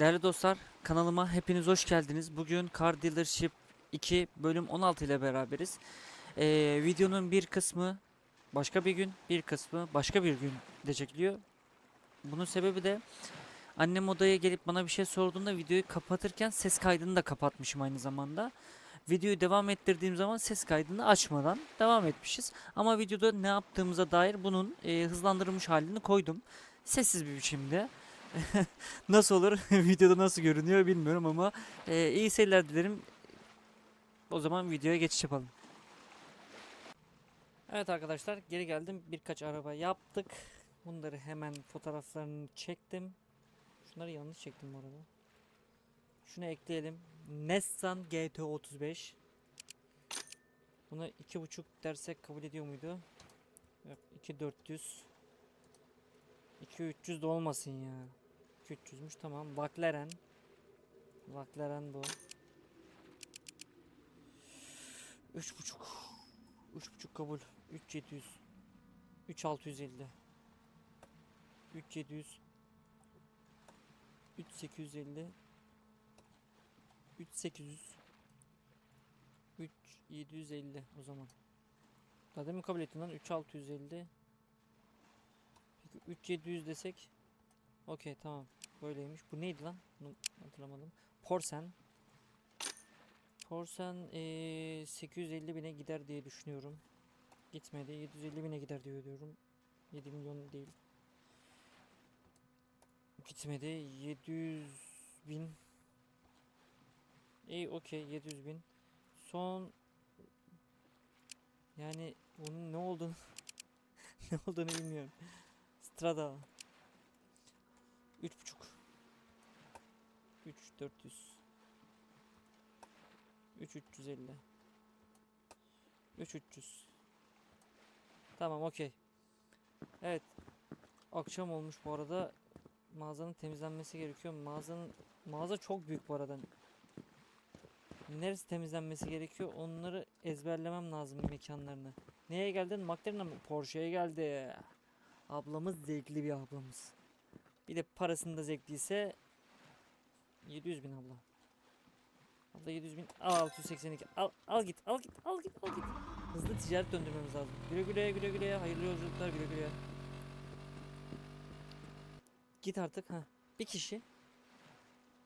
Değerli dostlar, kanalıma hepiniz hoş geldiniz. Bugün Car Dealership 2 bölüm 16 ile beraberiz. Ee, videonun bir kısmı başka bir gün, bir kısmı başka bir gün de çekiliyor. Bunun sebebi de annem odaya gelip bana bir şey sorduğunda videoyu kapatırken ses kaydını da kapatmışım aynı zamanda. Videoyu devam ettirdiğim zaman ses kaydını açmadan devam etmişiz. Ama videoda ne yaptığımıza dair bunun e, hızlandırılmış halini koydum. Sessiz bir biçimde. nasıl olur videoda nasıl görünüyor bilmiyorum ama e, iyi seyirler dilerim. O zaman videoya geçiş yapalım. Evet arkadaşlar geri geldim. Birkaç araba yaptık. Bunları hemen fotoğraflarını çektim. Şunları yanlış çektim bu arada. Şunu ekleyelim. Nissan GT35. Buna 2.5 dersek kabul ediyor muydu? Yok 2400. 2300 de olmasın ya. 300'müş tamam. McLaren. McLaren bu. 3.5. 3.5 kabul. 3700. 3650. 3700. 3850. 3800. 3750 o zaman. Daha demin kabul ettin lan 3650. Peki 3700 desek Okey tamam. Böyleymiş. Bu neydi lan? Bunu hatırlamadım. Porsen. Porsen eee 850 bine gider diye düşünüyorum. Gitmedi. 750 bine gider diye diyorum. 7 milyon değil. Gitmedi. 700 bin. İyi okey 700 bin. Son yani onun ne olduğunu ne olduğunu bilmiyorum. Strada. Üç buçuk. Üç dört yüz. Üç üç yüz elli. Üç üç yüz. Tamam okey. Evet. Akşam olmuş bu arada. Mağazanın temizlenmesi gerekiyor. Mağazanın mağaza çok büyük bu arada. Neresi temizlenmesi gerekiyor? Onları ezberlemem lazım mekanlarını. Neye geldin? McLaren'a mı? Porsche'ye geldi. Ablamız zevkli bir ablamız. Bir de parasını da zevkliyse 700 bin abla. Abla 700 bin. Al 682. Al, al git al git al git al git. Hızlı ticaret döndürmemiz lazım. Güle güle güle güle. Hayırlı yolculuklar güle güle. Git artık ha. Bir kişi.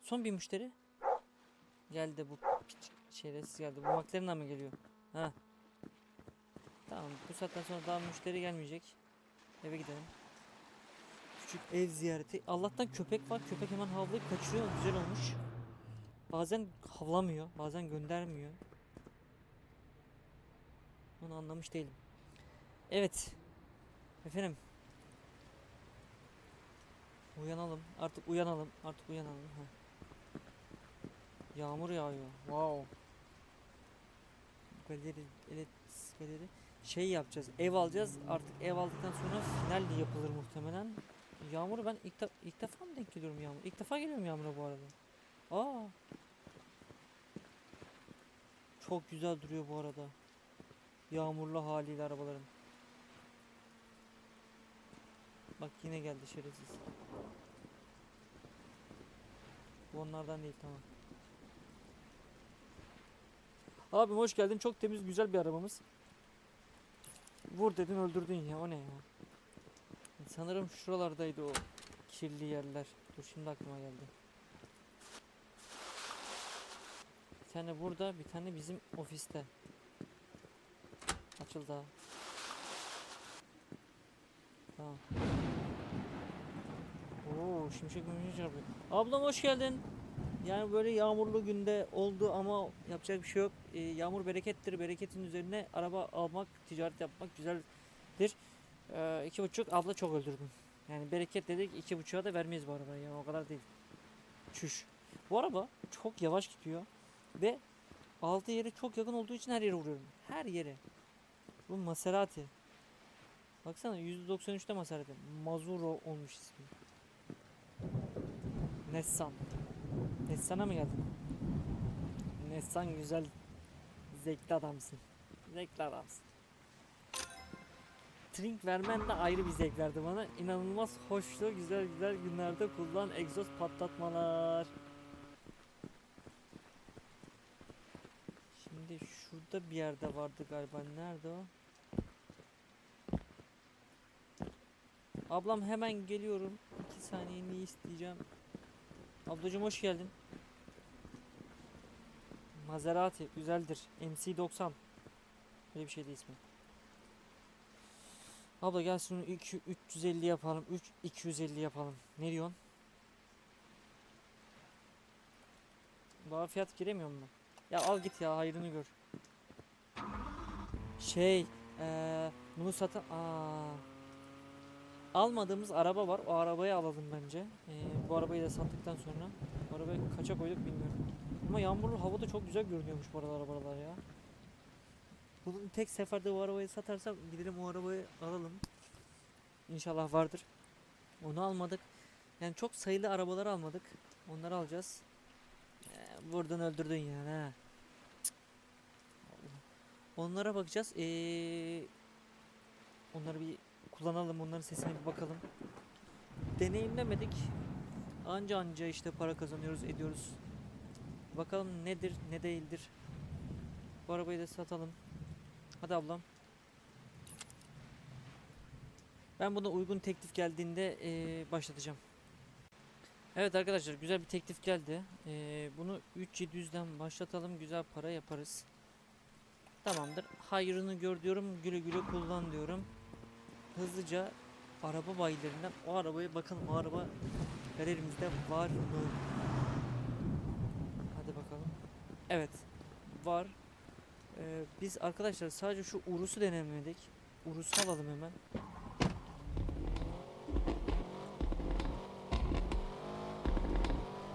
Son bir müşteri. Geldi bu şerefsiz geldi. Bu McLaren'a mı geliyor? Ha. Tamam bu saatten sonra daha müşteri gelmeyecek. Eve gidelim. Küçük ev ziyareti. Allah'tan köpek var. Köpek hemen havlayıp kaçıyor. Güzel olmuş. Bazen havlamıyor. Bazen göndermiyor. Onu anlamış değilim. Evet. Efendim. Uyanalım. Artık uyanalım. Artık uyanalım. Ha. Yağmur yağıyor. Wow. Galeri, evet, galeri. Şey yapacağız. Ev alacağız. Artık ev aldıktan sonra final yapılır muhtemelen. Yağmuru ben ilk, ilk defa mı denk geliyorum yağmur? İlk defa geliyorum yağmura bu arada. Aa. Çok güzel duruyor bu arada. Yağmurlu haliyle arabaların. Bak yine geldi şerefsiz. Bu onlardan değil tamam. Abim hoş geldin. Çok temiz güzel bir arabamız. Vur dedin öldürdün ya. O ne ya? Sanırım şuralardaydı o kirli yerler. Dur şimdi aklıma geldi. Bir tane burada, bir tane bizim ofiste. Açıl daha. Tamam. Oo, şimşek mümkün çarpıyor. Ablam hoş geldin. Yani böyle yağmurlu günde oldu ama yapacak bir şey yok. Ee, yağmur berekettir. Bereketin üzerine araba almak, ticaret yapmak güzeldir. Ee, iki buçuk abla çok öldürdüm. Yani bereket dedik iki buçuğa da vermeyiz bu arabayı ya o kadar değil. Çüş. Bu araba çok yavaş gidiyor ve altı yere çok yakın olduğu için her yere vuruyorum. Her yere. Bu Maserati. Baksana %93'te Maserati. Mazuro olmuş ismi. Nessan. Nessan'a mı geldin? Nessan güzel. Zevkli adamsın. Zevkli adamsın. String vermen de ayrı bir zevk verdi bana. İnanılmaz hoştu. Güzel güzel günlerde kullan egzoz patlatmalar. Şimdi şurada bir yerde vardı galiba. Nerede o? Ablam hemen geliyorum. İki saniyeni isteyeceğim. Ablacım hoş geldin. Maserati güzeldir. MC90. Böyle bir şeydi ismi. Abla gel şunu 2 350 yapalım. 3 250 yapalım. Ne diyorsun? Daha fiyat giremiyor mu? Ya al git ya hayrını gör. Şey, eee bunu satın aa almadığımız araba var. O arabayı alalım bence. Eee, bu arabayı da sattıktan sonra bu arabayı kaça koyduk bilmiyorum. Ama yağmurlu havada çok güzel görünüyormuş bu arada arabalar ya. Bunu tek seferde bu arabayı satarsam gidelim o arabayı alalım. İnşallah vardır. Onu almadık. Yani çok sayılı arabalar almadık. Onları alacağız. Ee, buradan öldürdün yani ha. Onlara bakacağız. Ee, onları bir kullanalım. Onların sesine bir bakalım. Deneyimlemedik. Anca anca işte para kazanıyoruz, ediyoruz. Bakalım nedir, ne değildir. Bu arabayı da satalım. Hadi ablam. Ben buna uygun teklif geldiğinde eee, başlatacağım. Evet arkadaşlar güzel bir teklif geldi. Eee, bunu 3700'den başlatalım. Güzel para yaparız. Tamamdır. Hayrını gör diyorum. Güle güle kullan diyorum. Hızlıca araba bayilerinden o arabaya bakalım. O araba galerimizde var mı? Hadi bakalım. Evet. Var. Ee, biz arkadaşlar sadece şu Urus'u denemedik. Urus'u alalım hemen.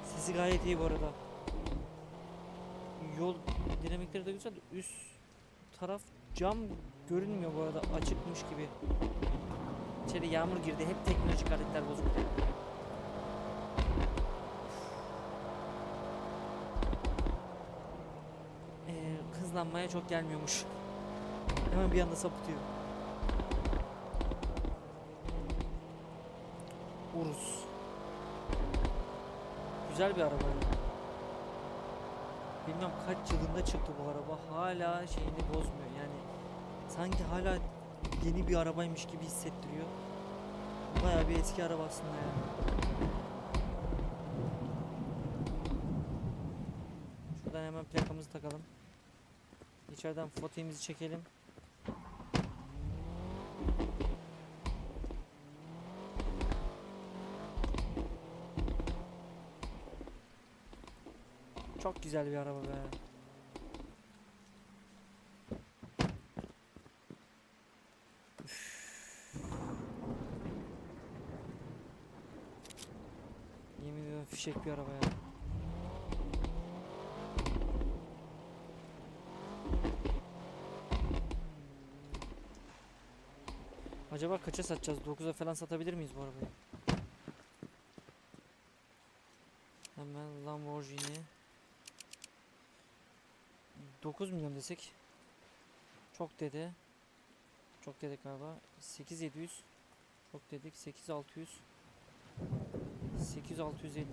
Sesi gayet iyi bu arada. Yol dinamikleri de güzel. Üst taraf cam görünmüyor bu arada. Açıkmış gibi. İçeri yağmur girdi. Hep teknolojik aletler bozuk. Ee, hızlanmaya çok gelmiyormuş. Hemen bir anda sapıtıyor. Urus. Güzel bir araba. Bilmem kaç yılında çıktı bu araba. Hala şeyini bozmuyor. Yani sanki hala yeni bir arabaymış gibi hissettiriyor. Bayağı bir eski araba aslında ya. Şuradan hemen plakamızı takalım. İçeriden fotoğrafımızı çekelim. Çok güzel bir araba be. Üf. Yemin ediyorum fişek bir araba ya. Acaba kaça satacağız? 9'a falan satabilir miyiz bu arabayı? Hemen Lamborghini. 9 milyon desek? Çok dedi. Çok dedik galiba. 8700 çok dedik. 8600 8650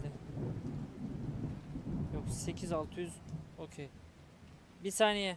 yok 8600 okey. Bir saniye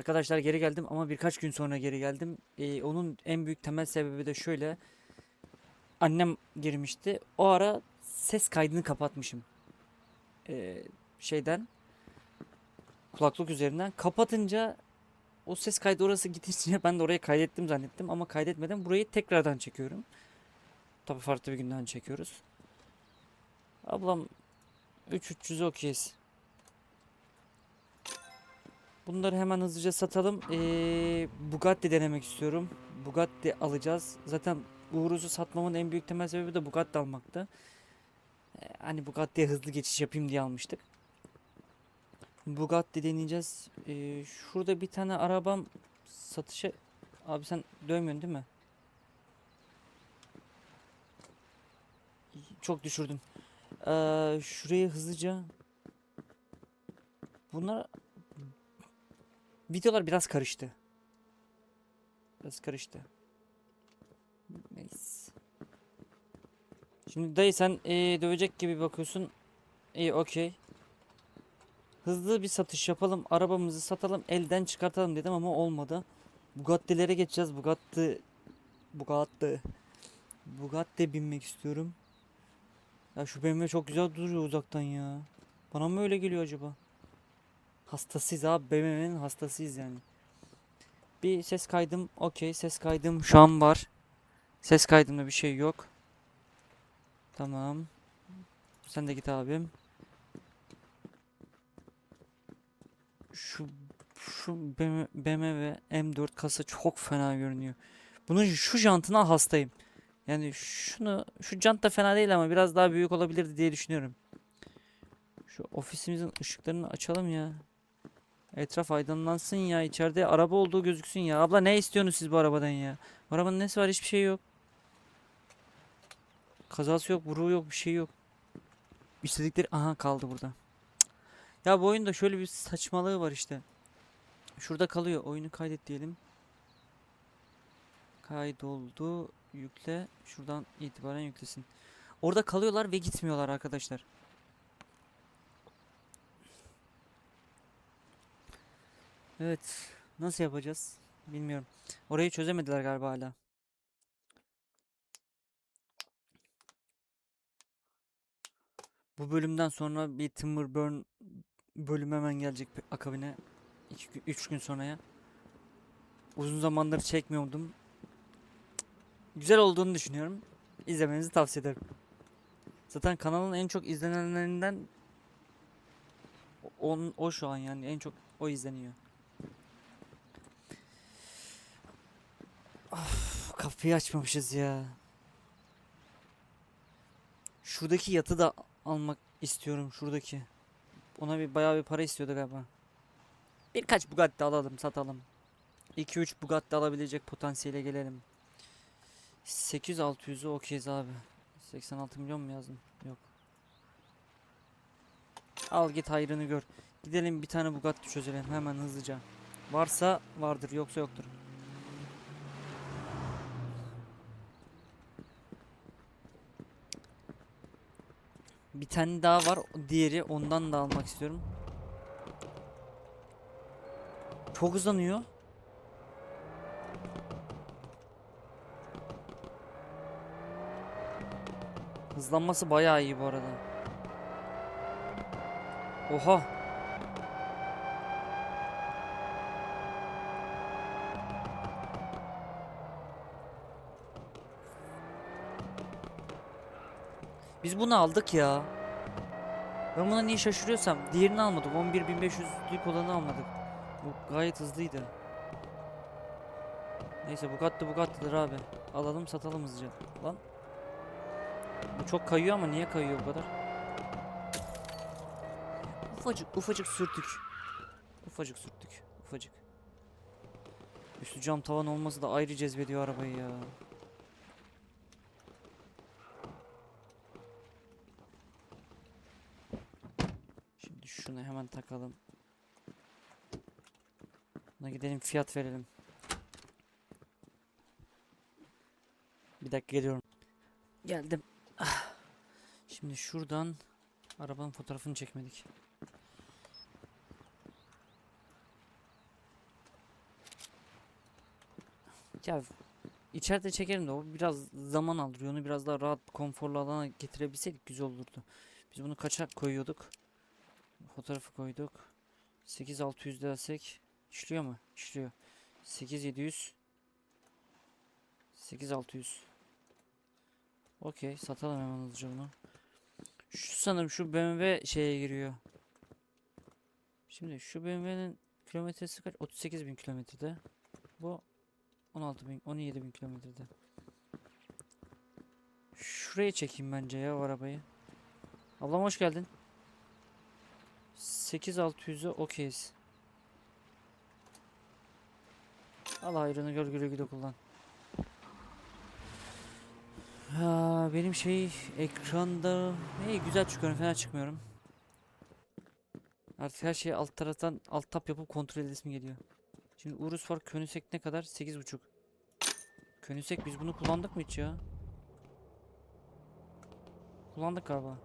Arkadaşlar geri geldim ama birkaç gün sonra geri geldim. Ee, onun en büyük temel sebebi de şöyle. Annem girmişti. O ara ses kaydını kapatmışım. Ee, şeyden kulaklık üzerinden kapatınca o ses kaydı orası gidince ben de oraya kaydettim zannettim ama kaydetmeden burayı tekrardan çekiyorum. Tabii farklı bir günden çekiyoruz. Ablam 3300 okeyiz. Bunları hemen hızlıca satalım. Ee, Bugatti denemek istiyorum. Bugatti alacağız. Zaten Uğur'uzu satmamın en büyük temel sebebi de Bugatti almaktı. Ee, hani Bugatti'ye hızlı geçiş yapayım diye almıştık. Bugatti deneyeceğiz. Ee, şurada bir tane arabam satışa... Abi sen dövmüyorsun değil mi? Çok düşürdüm. Ee, şuraya hızlıca... Bunlar... Videolar biraz karıştı. Biraz karıştı. Neyse. Şimdi dayı sen ee, dövecek gibi bakıyorsun. İyi okey. Hızlı bir satış yapalım. Arabamızı satalım. Elden çıkartalım dedim ama olmadı. Bugatti'lere geçeceğiz. Bugatti Bugatti Bugatti binmek istiyorum. Ya şu BMW çok güzel duruyor uzaktan ya. Bana mı öyle geliyor acaba? Hastasıyız abi. BMW'nin hastasıyız yani. Bir ses kaydım. Okey. Ses kaydım şu an var. Ses kaydımda bir şey yok. Tamam. Sen de git abim. Şu şu BM- BMW M4 kasa çok fena görünüyor. Bunun şu jantına hastayım. Yani şunu şu jant da fena değil ama biraz daha büyük olabilirdi diye düşünüyorum. Şu ofisimizin ışıklarını açalım ya. Etraf aydınlansın ya. İçeride araba olduğu gözüksün ya. Abla ne istiyorsunuz siz bu arabadan ya? Bu arabanın nesi var? Hiçbir şey yok. Kazası yok, vuruğu yok, bir şey yok. İstedikleri aha kaldı burada. Ya bu oyunda şöyle bir saçmalığı var işte. Şurada kalıyor. Oyunu kaydet diyelim. Kaydoldu. Yükle. Şuradan itibaren yüklesin. Orada kalıyorlar ve gitmiyorlar arkadaşlar. Evet. Nasıl yapacağız? Bilmiyorum. Orayı çözemediler galiba hala. Bu bölümden sonra bir Timberburn bölüm hemen gelecek akabine. 3 gün sonraya. Uzun zamandır çekmiyordum. Güzel olduğunu düşünüyorum. İzlemenizi tavsiye ederim. Zaten kanalın en çok izlenenlerinden o- o şu an yani en çok o izleniyor. Kapıyı açmamışız ya. Şuradaki yatı da almak istiyorum şuradaki. Ona bir bayağı bir para istiyordu galiba. Birkaç Bugatti alalım, satalım. 2-3 Bugatti alabilecek potansiyele gelelim. 8-600'ü okeyiz abi. 86 milyon mu yazdım? Yok. Al git hayrını gör. Gidelim bir tane Bugatti çözelim hemen hızlıca. Varsa vardır yoksa yoktur. Bir tane daha var. Diğeri ondan da almak istiyorum. Çok hızlanıyor. Hızlanması bayağı iyi bu arada. Oha. Biz bunu aldık ya. Ben buna niye şaşırıyorsam diğerini almadık. 11.500'lük olanı almadık. Bu gayet hızlıydı. Neyse Bugatti Bugatti'dir abi. Alalım satalım hızlıca. Lan. Bu çok kayıyor ama niye kayıyor bu kadar? Ufacık ufacık sürttük. Ufacık sürttük. Ufacık. Üstü cam tavan olması da ayrı cezbediyor arabayı ya. Şimdi şunu hemen takalım. Buna gidelim fiyat verelim. Bir dakika geliyorum. Geldim. Ah. Şimdi şuradan arabanın fotoğrafını çekmedik. Ya içeride çekerim de o biraz zaman alır. Onu biraz daha rahat konforlu alana getirebilseydik güzel olurdu. Biz bunu kaça koyuyorduk? Fotoğrafı koyduk. 8600 dersek işliyor mu? İşliyor. 8700 8600 Okey satalım hemen hızlıca bunu. Şu sanırım şu BMW şeye giriyor. Şimdi şu BMW'nin kilometresi kaç? 38 bin kilometrede. Bu 16 bin, 17 bin kilometrede. Şuraya çekeyim bence ya o arabayı. Ablam hoş geldin. 8600'e okeyiz. Al hayrını gör güle güle kullan. Ha, benim şey ekranda iyi güzel çıkıyorum fena çıkmıyorum. Artık her şeyi alt taraftan alt tap yapıp kontrol edesim geliyor. Şimdi Urus var Könisek ne kadar? 8.5. Könisek biz bunu kullandık mı hiç ya? Kullandık galiba.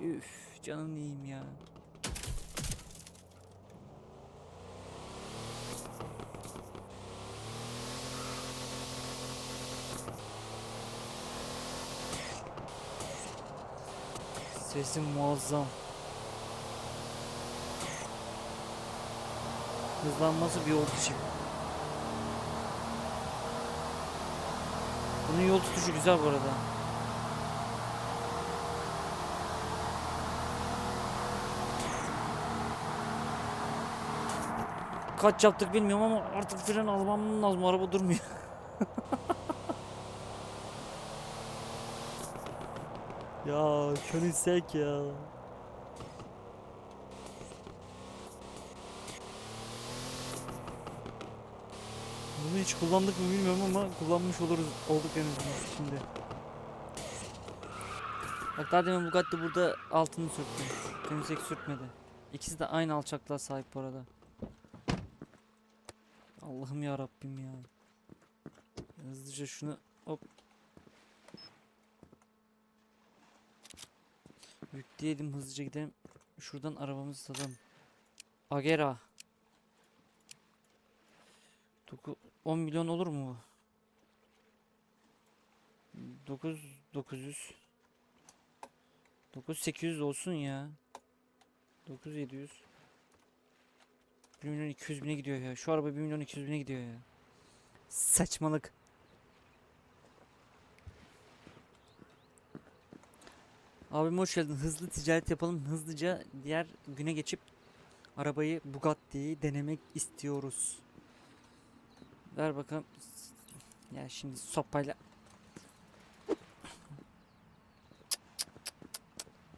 Üf canım iyiyim ya. Sesim muazzam. Hızlanması bir yol tutuşu. Bunun yol tutuşu güzel bu arada. Kaç yaptık bilmiyorum ama artık fren almam lazım. Araba durmuyor. ya könisek ya. Bunu hiç kullandık mı bilmiyorum ama kullanmış oluruz olduk en azından şimdi. Bak daha demin Bugatti burada altını sürttü. Könisek sürtmedi. İkisi de aynı alçaklığa sahip bu arada. Allah'ım ya Rabbim ya. Hızlıca şunu hop. Yükleyelim hızlıca gidelim. Şuradan arabamızı satalım. Agera. Doku 10 milyon olur mu bu? 9 900 9 800 olsun ya. 9 700 1 milyon 200 bine gidiyor ya. Şu araba 1 milyon 200 bine gidiyor ya. Saçmalık. Abim hoş geldin. Hızlı ticaret yapalım. Hızlıca diğer güne geçip arabayı Bugatti'yi denemek istiyoruz. Ver bakalım. Ya şimdi sopayla.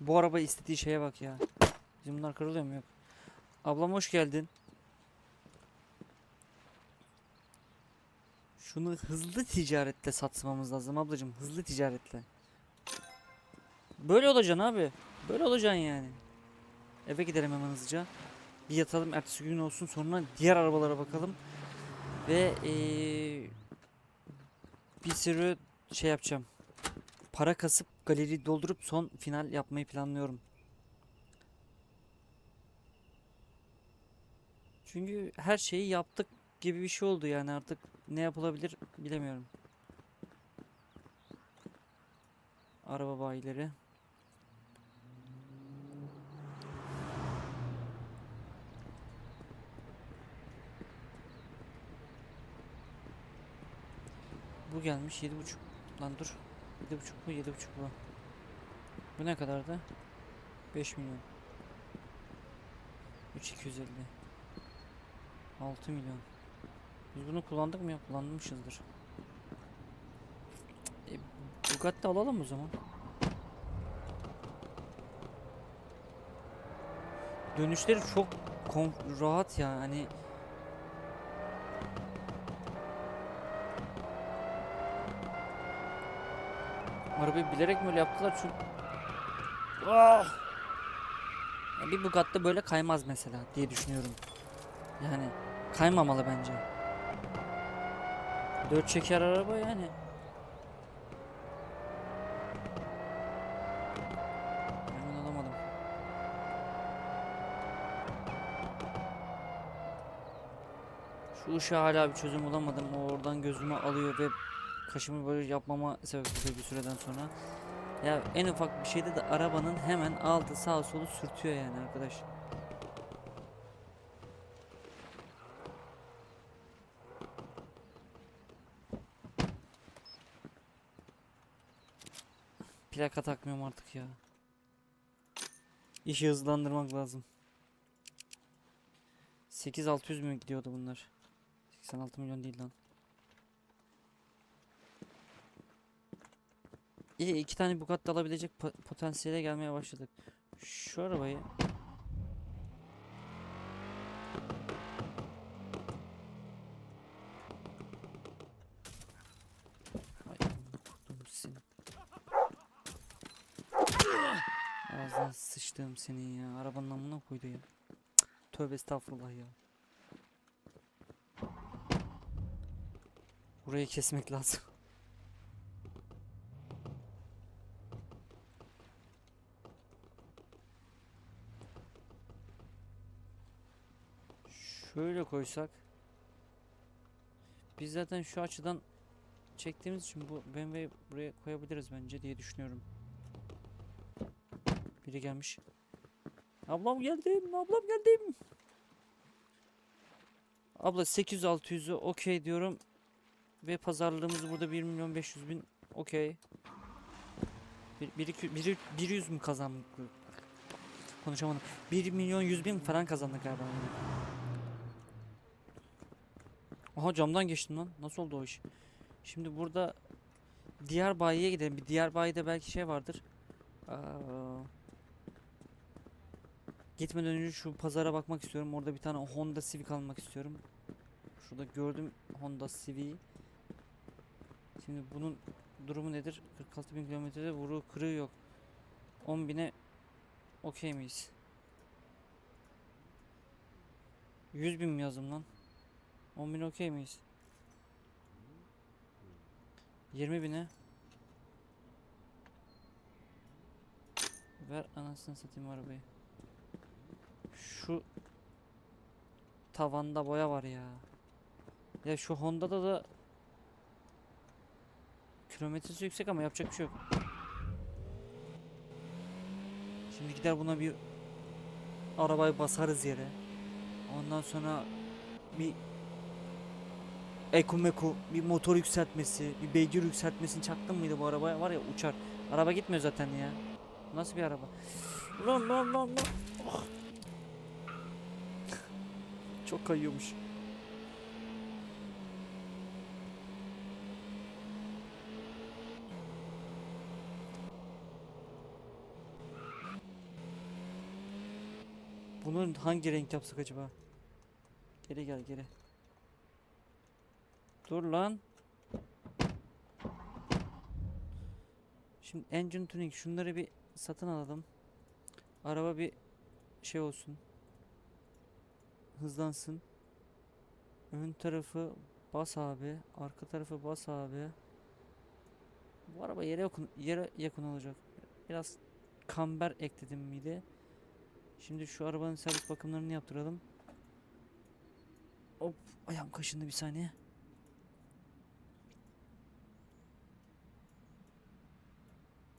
Bu araba istediği şeye bak ya. Bizim bunlar kırılıyor mu yok? Ablam hoş geldin. Şunu hızlı ticaretle satmamız lazım ablacığım. Hızlı ticaretle. Böyle olacaksın abi. Böyle olacaksın yani. Eve gidelim hemen hızlıca. Bir yatalım ertesi gün olsun sonra diğer arabalara bakalım. Ve eee, bir sürü şey yapacağım. Para kasıp galeri doldurup son final yapmayı planlıyorum. Çünkü her şeyi yaptık gibi bir şey oldu yani artık ne yapılabilir bilemiyorum. Araba bayileri. Bu gelmiş yedi buçuk. Lan dur. Yedi buçuk bu yedi buçuk bu. Bu ne kadardı? 5 milyon. 3250. 6 milyon. Biz bunu kullandık mı ya? Kullanmışızdır. E, Bugatti alalım o zaman. Dönüşleri çok rahat ya hani Arabayı bilerek mi öyle yaptılar çünkü Ah! Bir Bugatti böyle kaymaz mesela diye düşünüyorum. Yani kaymamalı bence. Dört çeker araba yani. Emin olamadım. Şu ışığa hala bir çözüm bulamadım. O oradan gözümü alıyor ve kaşımı böyle yapmama sebep oluyor bir süreden sonra. Ya en ufak bir şeyde de arabanın hemen altı sağ solu sürtüyor yani arkadaş. Plaka takmıyorum artık ya. İşi hızlandırmak lazım. 8600 mü gidiyordu bunlar? 86 milyon değil lan. İyi iki tane Bugatti alabilecek po- potansiyele gelmeye başladık. Şu arabayı Ay amına koydum seni. Ağzına sıçtığım senin ya. Arabanın amına koydu ya. Tövbe estağfurullah ya. Burayı kesmek lazım. Şöyle koysak. Biz zaten şu açıdan çektiğimiz için bu BMW'yi buraya koyabiliriz bence diye düşünüyorum. Biri gelmiş. Ablam geldim, ablam geldim. Abla 800-600'ü okey diyorum. Ve pazarlığımız burada 1 milyon 500 bin okey. Bir, bir, iki- bir, bir yüz mü kazandık? Konuşamadım. 1 milyon 100 bin falan kazandık galiba. Aha camdan geçtim lan. Nasıl oldu o iş? Şimdi burada diğer bayiye gidelim. Bir diğer bayide belki şey vardır. Aa, gitmeden önce şu pazara bakmak istiyorum. Orada bir tane Honda Civic almak istiyorum. Şurada gördüm Honda Civic'i. Şimdi bunun durumu nedir? 46 bin kilometrede vuru kırığı yok. 10 bine okey miyiz? 100 bin mi yazdım lan? 10 bin okey miyiz? 20 bine. Ver anasını satayım arabayı. Şu tavanda boya var ya. Ya şu Honda'da da kilometresi yüksek ama yapacak bir şey yok. Şimdi gider buna bir arabayı basarız yere. Ondan sonra bir Eko meko bir motor yükseltmesi, bir beygir yükseltmesini çaktın mıydı bu arabaya? Var ya uçar. Araba gitmiyor zaten ya. Nasıl bir araba? Lan lan lan lan. Oh. Çok kayıyormuş. Bunun hangi renk yapsak acaba? Geri gel geri. Dur lan. Şimdi engine tuning şunları bir satın alalım. Araba bir şey olsun. Hızlansın. Ön tarafı bas abi. Arka tarafı bas abi. Bu araba yere yakın, yere yakın olacak. Biraz kamber ekledim miydi? Şimdi şu arabanın servis bakımlarını yaptıralım. Hop ayağım kaşındı bir saniye.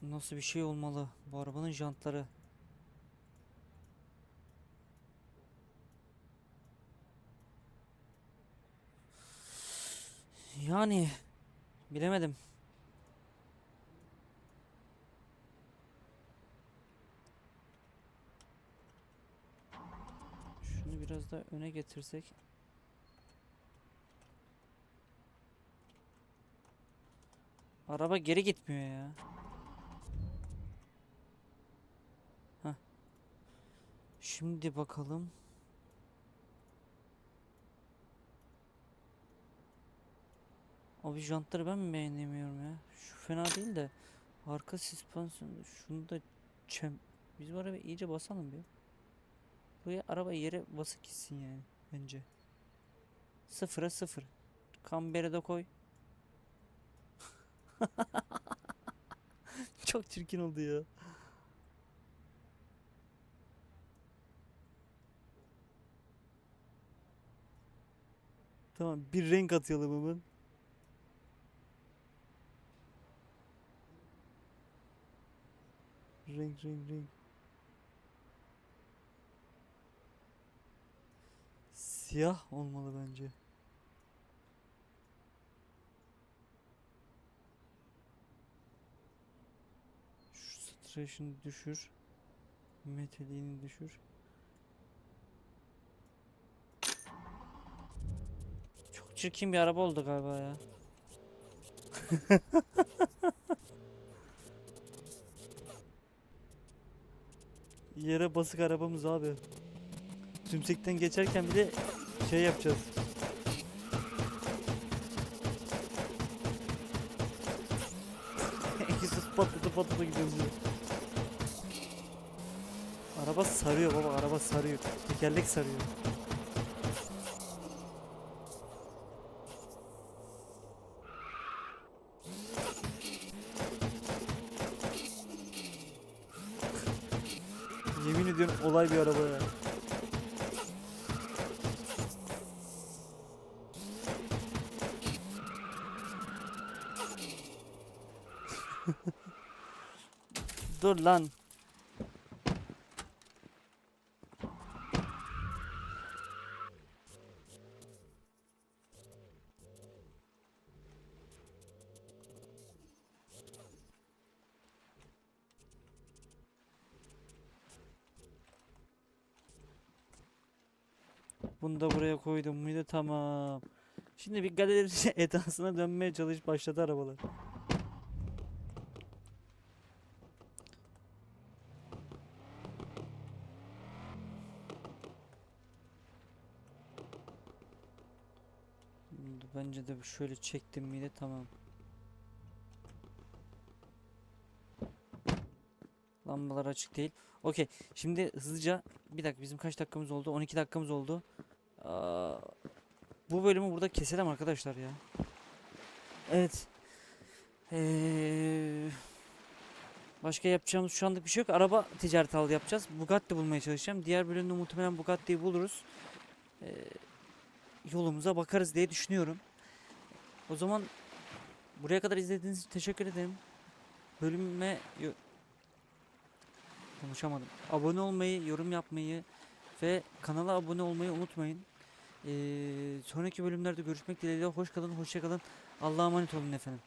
Nasıl bir şey olmalı bu arabanın jantları? Yani bilemedim. Şunu biraz da öne getirsek. Araba geri gitmiyor ya. Heh. Şimdi bakalım. Abi jantları ben mi beğenemiyorum ya? Şu fena değil de arka süspansiyonu şunu da çem biz bu araba iyice basalım bir. Buraya araba yere basık gitsin yani bence. Sıfıra sıfır. Kambere de koy. Çok çirkin oldu ya. Tamam bir renk atayalım hemen. Renk renk renk. Siyah olmalı bence. Şu saturation'ı düşür. Metaliğini düşür. Çok çirkin bir araba oldu galiba ya. Yere basık arabamız abi. Tümsekten geçerken bile şey yapacağız. Egzoz patladı patladı gidiyoruz. Araba sarıyor baba araba sarıyor. Tekerlek sarıyor. Yemin ediyorum olay bir araba ya. Dur lan. Bunu da buraya tamam. Şimdi bir galeri etrafına dönmeye çalış başladı arabalar. Bence de şöyle çektim miydi tamam. Lambalar açık değil. Okey. Şimdi hızlıca bir dakika bizim kaç dakikamız oldu? 12 dakikamız oldu. Aa, bu bölümü burada keselim arkadaşlar ya. Evet. Ee, başka yapacağımız şu anlık bir şey yok. Araba ticareti aldı yapacağız. Bugatti bulmaya çalışacağım. Diğer bölümde muhtemelen Bugatti'yi buluruz. Ee, yolumuza bakarız diye düşünüyorum. O zaman buraya kadar izlediğiniz için teşekkür ederim. Bölüme konuşamadım. Abone olmayı, yorum yapmayı ve kanala abone olmayı unutmayın. Ee, sonraki bölümlerde görüşmek dileğiyle. Hoş kalın, hoşça kalın. Allah'a emanet olun efendim.